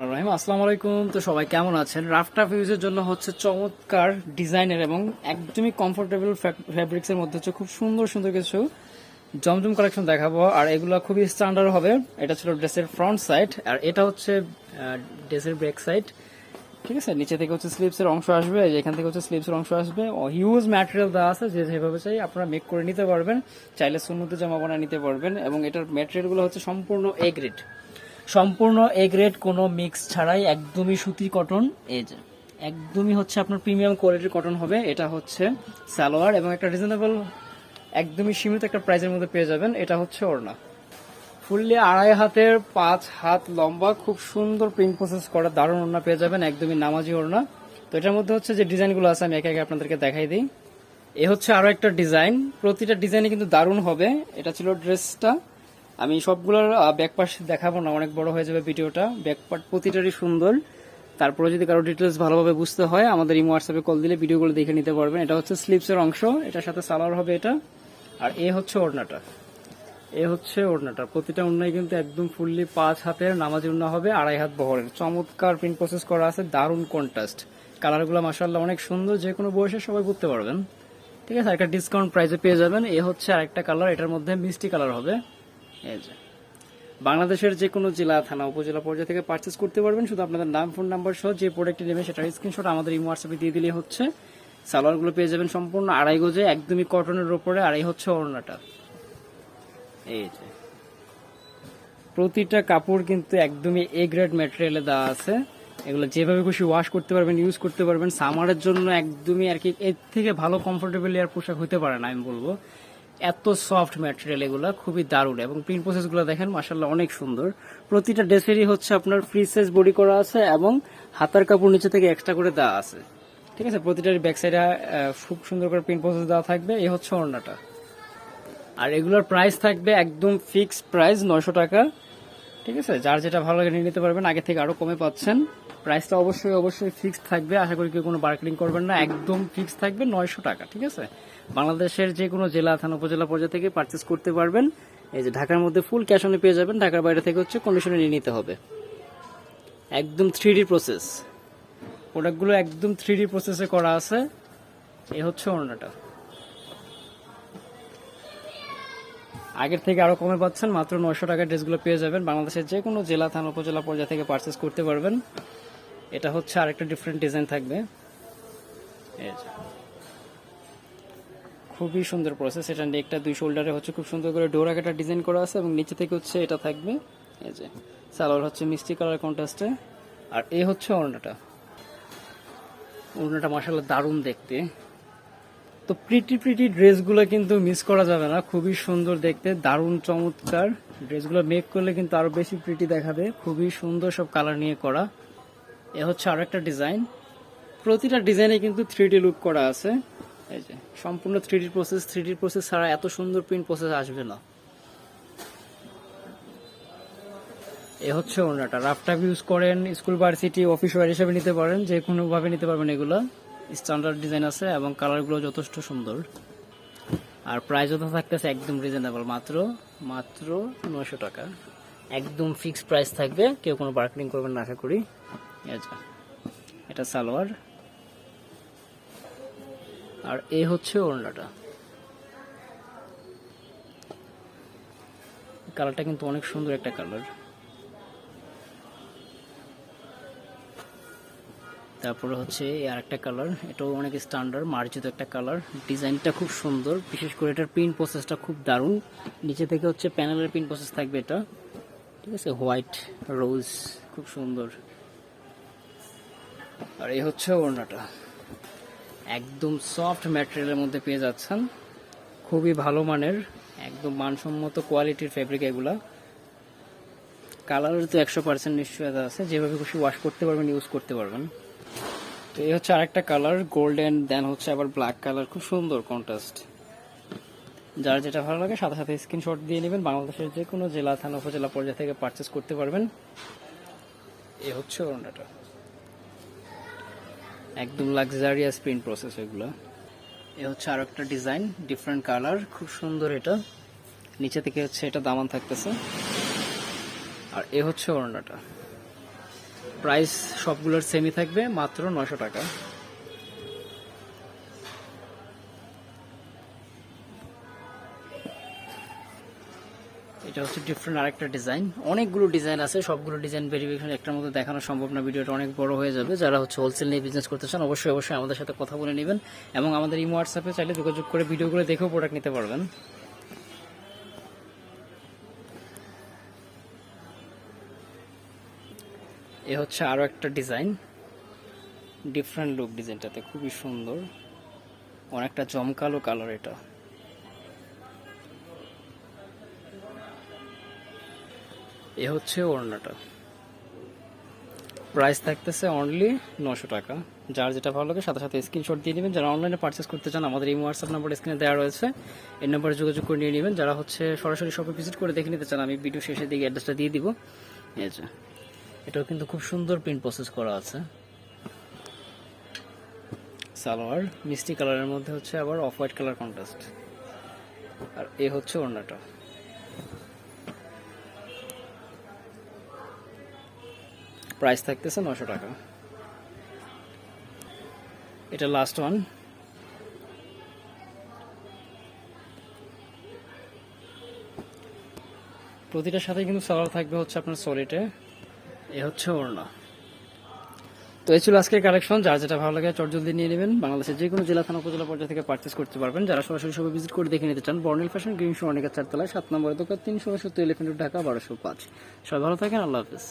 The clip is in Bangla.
রহিম, আসসালামু আলাইকুম। তো সবাই কেমন আছেন? রাফটাফ ইউজের জন্য হচ্ছে চমৎকার ডিজাইনের এবং একদমই কমফোর্টেবল ফ্যাব্রিক্স এর মধ্যে হচ্ছে খুব সুন্দর সুন্দর কিছু জমজম কালেকশন দেখাবো। আর এগুলো খুবই স্ট্যান্ডার্ড হবে। এটা ছিল ড্রেসের ফ্রন্ট সাইড আর এটা হচ্ছে ড্রেসের ব্যাক সাইড ঠিক আছে? নিচে থেকে হচ্ছে স্লিপস এর অংশ আসবে এখান থেকে হচ্ছে স্লিপস এর অংশ আসবে। হিউজ ম্যাটেরিয়াল দেওয়া আছে, যে যেভাবে চাই আপনারা মেক করে নিতে পারবেন। চাইলে সুন্নতে জামা বানিয়ে নিতে পারবেন, এবং এটার ম্যাটেরিয়ালগুলো হচ্ছে সম্পূর্ণ এ গ্রেড সম্পূর্ণ এ গ্রেড কোনো মিক্স ছাড়াই একদমই সুতি কটন এই যে, একদমই হচ্ছে আপনার প্রিমিয়াম কোয়ালিটির কটন হবে। এটা হচ্ছে সালোয়ার এবং একটা রিজনেবল একদমই সীমিত একটা প্রাইসের মধ্যে পেয়ে যাবেন। এটা হচ্ছে ওড়না। ফুললি আড়াই হাতের, পাঁচ হাত লম্বা, খুব সুন্দর প্রিন্ট প্রসেস করা দারুণ ওড়না পেয়ে যাবেন, একদমই নামাজি ওড়না। তো এটার মধ্যে হচ্ছে যে ডিজাইনগুলো আছে, আমি একে একে আপনাদেরকে দেখাই দিই। এ হচ্ছে আরও একটা ডিজাইন। প্রতিটা ডিজাইনে কিন্তু দারুণ হবে। এটা ছিল ড্রেসটা। আমি সবগুলোর ব্যাকপার্ট দেখাবো না, অনেক বড় হয়ে যাবে ভিডিওটা। ব্যাকপার্ট প্রতিটারই সুন্দর। তারপরে যদি কারও ডিটেলস ভালোভাবে বুঝতে হয়, আমাদের ইমো হোয়াটসঅ্যাপে কল দিলে ভিডিওগুলো দেখে নিতে পারবেন। এটা হচ্ছে স্লিপসের অংশ, এটার সাথে সালোয়ার হবে এটা। আর এ হচ্ছে ওড়নাটা। এ হচ্ছে ওড়নাটা। প্রতিটা ওড়নায় কিন্তু একদম ফুললি পাঁচ হাতের নামাজি ওড়না হবে, আড়াই হাত বহরের। চমৎকার প্রিন্ট প্রসেস করা আছে, দারুণ কন্ট্রাস্ট কালারগুলো মাসাল্লাহ অনেক সুন্দর, যে কোনো বয়সে সবাই পরতে পারবেন। ঠিক আছে একটা ডিসকাউন্ট প্রাইসে পেয়ে যাবেন। এ হচ্ছে আরেকটা কালার এটার মধ্যে মিষ্টি কালার হবে। বাংলাদেশের যে। কোনো জেলা, থানা, উপজেলা পর্যায়ে থেকে পারচেস করতে পারবেন। শুধু আপনাদের নাম ফোন নাম্বার সহ যে প্রোডাক্টটি নেবেন, সেটার স্ক্রিনশট আমাদের এই হোয়াটসঅ্যাপে দিয়ে দিলে হচ্ছে। সালোয়ারগুলো পেয়ে যাবেন সম্পূর্ণ আড়াই গজে, একদমই কটনের ওপরে আর এই হচ্ছে ওড়নাটা। এই যে। প্রতিটা কাপড় কিন্তু একদমই এ গ্রেড ম্যাটেরিয়ালে দেওয়া আছে। এগুলো যেভাবে খুশি ওয়াশ করতে পারবেন ইউজ করতে পারবেন। সামারের জন্য একদমই আর কি, এর থেকে ভালো কমফোর্টেবল এয়ার পোশাক হতে পারে না, আমি বলব। এত সফট ম্যাটেরিয়াল এগুলো, খুবই দারুণ। এবং প্রিন্ট প্রসেসগুলো দেখেন মাসাল্লাহ অনেক সুন্দর। প্রতিটা ড্রেসেরই হচ্ছে আপনার ফ্রি সাইজ বডি করা আছে এবং হাতার কাপড় নিচে থেকে এক্সট্রা করে দেওয়া আছে। ঠিক আছে? প্রতিটার ব্যাক সাইডে খুব সুন্দর করে প্রিন্ট প্রসেস দেওয়া থাকবে। এই হচ্ছে অন্যটা আর এগুলোর প্রাইস থাকবে একদম ফিক্সড প্রাইস নয়শো টাকা। ঠিক আছে? যার যেটা ভালো লাগে নিয়ে নিতে পারবেন। আগে থেকে আরও কমে পাচ্ছেন। প্রাইসটা অবশ্যই অবশ্যই ফিক্সড থাকবে। আশা করি কেউ কোনো বার্গেনিং করবেন না। একদম ফিক্সড থাকবে নয়শো টাকা, ঠিক আছে? বাংলাদেশের যে কোনো জেলা, থানা, উপজেলা পর্যায়ে থেকে পারচেস করতে পারবেন। এই যে ঢাকার মধ্যে ফুল ক্যাশ অনে পেয়ে যাবেন। ঢাকার বাইরে থেকে হচ্ছে কন্ডিশনে নিয়ে নিতে হবে। একদম থ্রি প্রসেস প্রোডাক্টগুলো একদম থ্রি প্রসেসে করা আছে। এই হচ্ছে ওড়নাটা। আগের থেকে আরও কমে পাচ্ছেন, মাত্র নয়শো টাকার ড্রেসগুলো পেয়ে যাবেন। বাংলাদেশের যে কোনো জেলা, থানা, উপজেলা, পর্যায়ে থেকে পারচেস করতে পারবেন। এটা হচ্ছে আরেকটা ডিফারেন্ট ডিজাইন থাকবে। খুবই সুন্দর প্রসেস এটা নেকটা দুই শোল্ডারে হচ্ছে খুব সুন্দর করে ডোর একটা ডিজাইন করা আছে এবং নিচে থেকে হচ্ছে এটা থাকবে। এই যে। সালোয়ার হচ্ছে মিষ্টি কালার কন্ট্রাস্টে আর এ হচ্ছে ওড়নাটা। ওড়নাটা মাসাল্লাহ দারুণ দেখতে। তো প্রিটি প্রিটি ড্রেসগুলো কিন্তু মিস করা যাবে না। খুবই সুন্দর দেখতে, দারুণ চমৎকার। ড্রেসগুলো মেক করলে কিন্তু আরও বেশি প্রিটি দেখাবে। খুবই সুন্দর সব কালার নিয়ে করা। এ হচ্ছে আরও একটা ডিজাইন প্রতিটা ডিজাইনে কিন্তু থ্রি লুক করা আছে। এই যে, সম্পূর্ণ থ্রি প্রসেস থ্রি প্রসেস ছাড়া এত সুন্দর প্রিন্ট প্রসেস আসবে না। এ হচ্ছে ওনাটা। রাফটাপ ইউজ করেন স্কুল ভার্সিটি অফিস ওয়ার হিসেবে নিতে পারেন যে কোনোভাবে নিতে পারবেন এগুলো। স্ট্যান্ডার্ড ডিজাইন আছে এবং কালারগুলো যথেষ্ট সুন্দর। আর প্রাইস যত থাকতেছে একদম রিজনেবল মাত্র মাত্র নয়শো টাকা। একদম ফিক্স প্রাইস থাকবে, কেউ কোনো বার্গেনিং করবেন না, আশা করি। এটা সালোয়ার। আর এ হচ্ছে ওড়নাটা। কালারটা কিন্তু অনেক সুন্দর একটা কালার তারপরে হচ্ছে আর একটা কালার এটাও অনেক স্ট্যান্ডার্ড মার্জিত একটা কালার ডিজাইনটা খুব সুন্দর, বিশেষ করে এটার প্রিন্ট প্রসেসটা খুব দারুণ। নিচে থেকে হচ্ছে প্যানেলের প্রিন্ট প্রসেস থাকবে এটা। ঠিক আছে? হোয়াইট রোজ খুব সুন্দর। আর এই হচ্ছে ওড়নাটা। একদম সফট ম্যাটেরিয়ালের মধ্যে পেয়ে যাচ্ছেন। খুবই ভালো মানের, একদম মানসম্মত কোয়ালিটির ফেব্রিক এগুলা। কালারের তো একশো পার্সেন্ট নিশ্চয়তা আছে। যেভাবে খুশি ওয়াশ করতে পারবেন ইউজ করতে পারবেন। তো এই হচ্ছে আরেকটা কালার গোল্ডেন দেন হচ্ছে আবার ব্ল্যাক কালার খুব সুন্দর কন্ট্রাস্ট যার যেটা ভালো লাগে, সাথে সাথে স্ক্রিনশট দিয়ে নেবেন। বাংলাদেশের যে কোনো জেলা, থানা, উপজেলা পর্যায়ে থেকে পারচেস করতে পারবেন। এ হচ্ছে ওড়নাটা। একদম লাক্সারিয়াস প্রিন্ট প্রসেস এগুলো। এ হচ্ছে আরও একটা ডিজাইন ডিফারেন্ট কালার খুব সুন্দর এটা। নিচে থেকে হচ্ছে এটা দামান থাকতেছে। আর এ হচ্ছে ওড়নাটা। প্রাইস সবগুলোর সেমই থাকবে, মাত্র নশো টাকা। এটা হচ্ছে ডিফারেন্ট আরেকটা ডিজাইন অনেকগুলো ডিজাইন আছে, সবগুলো ডিজাইন ভেরিফিকেশন একটার মধ্যে দেখানো সম্ভব না, ভিডিওটা অনেক বড় হয়ে যাবে। যারা হচ্ছে হোলসেল নিয়ে বিজনেস করতে চান, অবশ্যই অবশ্যই আমাদের সাথে কথা বলে নেবেন এবং আমাদের ইমো হোয়াটসঅ্যাপে চাইলে যোগাযোগ করে ভিডিওগুলো দেখেও প্রোডাক্ট নিতে পারবেন। এ হচ্ছে আরও একটা ডিজাইন। ডিফারেন্ট লুক ডিজাইনটাতে, খুবই সুন্দর। অনেকটা জমকালো কালার এটা। এ হচ্ছে ওড়নাটা। প্রাইস থাকতেছে অনলি নশো টাকা। যার যেটা ভালো লাগে সাথে সাথে স্ক্রিনশট দিয়ে নেবেন। যারা অনলাইনে পারচেস করতে চান, আমাদের এই হোয়াটসঅ্যাপ নাম্বার স্ক্রিনে দেওয়া রয়েছে। এই নাম্বারে যোগাযোগ করে নিয়ে নেবেন। যারা হচ্ছে সরাসরি শপে ভিজিট করে দেখে নিতে চান, আমি ভিডিও শেষে দিকে অ্যাড্রেসটা দিয়ে দিব। এই এটাও কিন্তু খুব সুন্দর প্রিন্ট প্রসেস করা আছে। সালোয়ার, মিষ্টি কালারের মধ্যে হচ্ছে আবার অফ হোয়াইট কালার কন্ট্রাস্ট আর এ হচ্ছে ওড়নাটা। প্রাইস থাকতেছে নশো টাকা। এটা লাস্ট ওয়ান প্রতিটার সাথে কিন্তু সালোয়ার থাকবে হচ্ছে আপনার সলিটে এ হচ্ছে ওড়না। তো এই ছিল আজকের কালেকশন যার যেটা ভালো লাগে চট জলদি নিয়ে নেবেন। বাংলাদেশের যে কোনো জেলা, থানা, উপজেলা পর্যায়ে থেকে পার্চেস করতে পারবেন। যারা সরাসরি সবাই ভিজিট করে দেখে নিতে চান বর্ণিল ফ্যাশন গ্রিন অনেকের চারতলায়, সাত নম্বর দোকান, তিনশো সত্তর এলিফেন্ট ঢাকা, বারোশো পাঁচ। সবাই ভালো থাকেন, আল্লাহ হাফিজ।